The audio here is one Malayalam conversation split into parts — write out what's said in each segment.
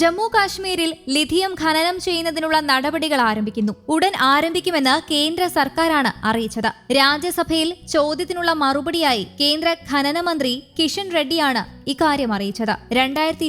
ജമ്മു കാശ്മീരിൽ ലിഥിയം ഖനനം ചെയ്യുന്നതിനുള്ള നടപടികൾ ആരംഭിക്കുന്നു. ഉടൻ ആരംഭിക്കുമെന്ന് കേന്ദ്ര സർക്കാരാണ് അറിയിച്ചത്. രാജ്യസഭയിൽ ചോദ്യത്തിനുള്ള മറുപടിയായി കേന്ദ്ര ഖനന മന്ത്രി കിഷൻ റെഡ്ഡിയാണ് ഇക്കാര്യം അറിയിച്ചത്. രണ്ടായിരത്തി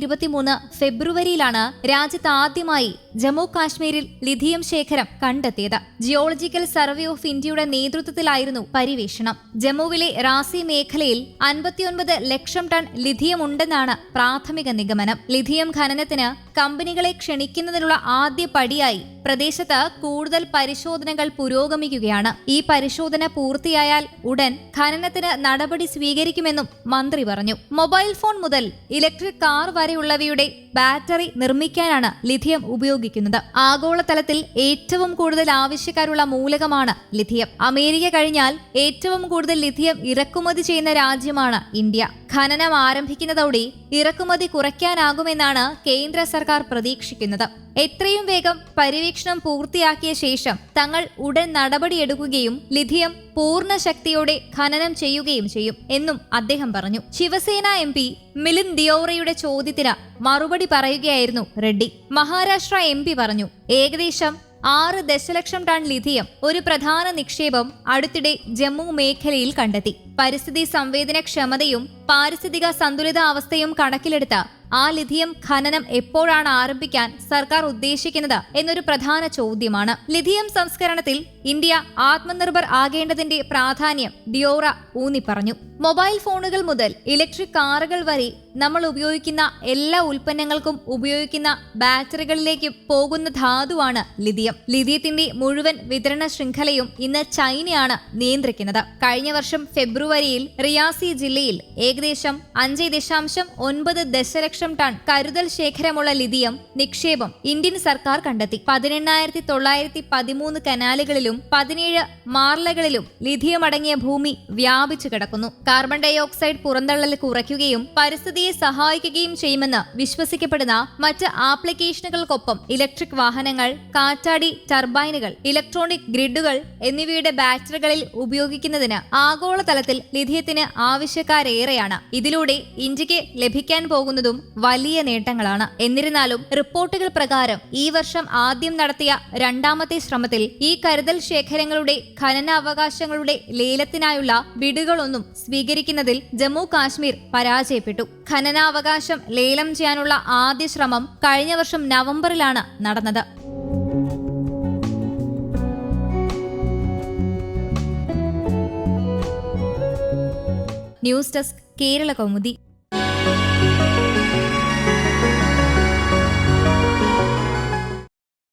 ഫെബ്രുവരിയിലാണ് രാജ്യത്ത് ആദ്യമായി ജമ്മു കാശ്മീരിൽ ലിഥിയം ശേഖരം കണ്ടെത്തിയത്. ജിയോളജിക്കൽ സർവേ ഓഫ് ഇന്ത്യയുടെ നേതൃത്വത്തിലായിരുന്നു പര്യവേഷണം. ജമ്മുവിലെ റാസി മേഖലയിൽ അൻപത്തിയൊൻപത് ലക്ഷം ടൺ ലിഥിയം ഉണ്ടെന്നാണ് പ്രാഥമിക നിഗമനം. ലിഥിയം ഖനനത്തിന് കമ്പനികളെ ക്ഷണിക്കുന്നതിനുള്ള ആദ്യ പടിയായി പ്രദേശത്ത് കൂടുതൽ പരിശോധനകൾ പുരോഗമിക്കുകയാണ്. ഈ പരിശോധന പൂർത്തിയായാൽ ഉടൻ ഖനനത്തിന് നടപടി സ്വീകരിക്കുമെന്നും മന്ത്രി പറഞ്ഞു. മൊബൈൽ ഫോൺ മുതൽ ഇലക്ട്രിക് കാർ വരെയുള്ളവയുടെ ബാറ്ററി നിർമ്മിക്കാനാണ് ലിഥിയം ഉപയോഗിക്കുന്നത്. ആഗോളതലത്തിൽ ഏറ്റവും കൂടുതൽ ആവശ്യക്കാരുള്ള മൂലകമാണ് ലിഥിയം. അമേരിക്ക കഴിഞ്ഞാൽ ഏറ്റവും കൂടുതൽ ലിഥിയം ഇറക്കുമതി ചെയ്യുന്ന രാജ്യമാണ് ഇന്ത്യ. ഖനനം ആരംഭിക്കുന്നതോടെ ഇറക്കുമതി കുറയ്ക്കാനാകുമെന്നാണ് കേന്ദ്ര സർക്കാർ പ്രതീക്ഷിക്കുന്നത്. എത്രയും വേഗം പര്യവേക്ഷണം പൂർത്തിയാക്കിയ ശേഷം തങ്ങൾ ഉടൻ നടപടിയെടുക്കുകയും ലിഥിയം പൂർണ ശക്തിയോടെ ഖനനം ചെയ്യുകയും ചെയ്യും എന്നും അദ്ദേഹം പറഞ്ഞു. ശിവസേന എം പി മിലിൻ ദിയോറയുടെ ചോദ്യത്തിന് മറുപടി പറയുകയായിരുന്നു റെഡ്ഡി. മഹാരാഷ്ട്ര എം പറഞ്ഞു ഏകദേശം ആറ് ദശലക്ഷം ടൺ ലിഥിയം ഒരു പ്രധാന നിക്ഷേപം അടുത്തിടെ ജമ്മു മേഖലയിൽ കണ്ടെത്തി. പരിസ്ഥിതി സംവേദനക്ഷമതയും പാരിസ്ഥിതിക സന്തുലിതാവസ്ഥയും കണക്കിലെടുത്ത് ആ ലിഥിയം ഖനനം എപ്പോഴാണ് ആരംഭിക്കാൻ സർക്കാർ ഉദ്ദേശിക്കുന്നത് എന്നൊരു പ്രധാന ചോദ്യമാണ്. ലിഥിയം സംസ്കരണത്തിൽ ഇന്ത്യ ആത്മനിർഭർ ആകേണ്ടതിന്റെ പ്രാധാന്യം ഡിയോറ ഊന്നി പറഞ്ഞു. മൊബൈൽ ഫോണുകൾ മുതൽ ഇലക്ട്രിക് കാറുകൾ വരെ നമ്മൾ ഉപയോഗിക്കുന്ന എല്ലാ ഉൽപ്പന്നങ്ങൾക്കും ഉപയോഗിക്കുന്ന ബാറ്ററികളിലേക്ക് പോകുന്ന ധാതുവാണ് ലിഥിയം. ലിഥിയത്തിന്റെ മുഴുവൻ വിതരണ ശൃംഖലയും ഇന്ന് ചൈനയാണ് നിയന്ത്രിക്കുന്നത്. കഴിഞ്ഞ വർഷം ഫെബ്രുവരിയിൽ റിയാസി ജില്ലയിൽ ഏകദേശം അഞ്ച് ദശാംശം ഒൻപത് ദശലക്ഷം ടൺ കരുതൽ ശേഖരമുള്ള ലിഥിയം നിക്ഷേപം ഇന്ത്യൻ സർക്കാർ കണ്ടെത്തി. പതിനെണ്ണായിരത്തി തൊള്ളായിരത്തി പതിമൂന്ന് കനാലുകളിലും പതിനേഴ് മാർലകളിലും ലിഥിയം അടങ്ങിയ ഭൂമി വ്യാപിച്ചു കിടക്കുന്നു. കാർബൺ ഡൈ ഓക്സൈഡ് പുറന്തള്ളൽ കുറയ്ക്കുകയും പരിസ്ഥിതിയെ സഹായിക്കുകയും ചെയ്യുമെന്ന് വിശ്വസിക്കപ്പെടുന്ന മറ്റ് ആപ്ലിക്കേഷനുകൾക്കൊപ്പം ഇലക്ട്രിക് വാഹനങ്ങൾ കാറ്റാടി ടർബൈനുകൾ ഇലക്ട്രോണിക് ഗ്രിഡുകൾ എന്നിവയുടെ ബാറ്ററികളിൽ ഉപയോഗിക്കുന്നതിന് ആഗോളതലത്തിൽ ലിഥിയത്തിന് ആവശ്യക്കാരേറെയാണ്. ഇതിലൂടെ ഇന്ത്യയ്ക്ക് ലഭിക്കാൻ പോകുന്നതും വലിയ നേട്ടങ്ങളാണ്. എന്നിരുന്നാലും റിപ്പോർട്ടുകൾ പ്രകാരം ഈ വർഷം ആദ്യം നടത്തിയ രണ്ടാമത്തെ ശ്രമത്തിൽ ഈ കരുതൽ ശേഖരങ്ങളുടെ ഖനനാവകാശങ്ങളുടെ ലേലത്തിനായുള്ള ബിഡുകളൊന്നും സ്വീകരിക്കുന്നതിൽ ജമ്മു കാശ്മീർ പരാജയപ്പെട്ടു. ഖനനാവകാശം ലേലം ചെയ്യാനുള്ള ആദ്യ ശ്രമം കഴിഞ്ഞ വർഷം നവംബറിലാണ് നടന്നത്. News desk Kerala Kaumudi.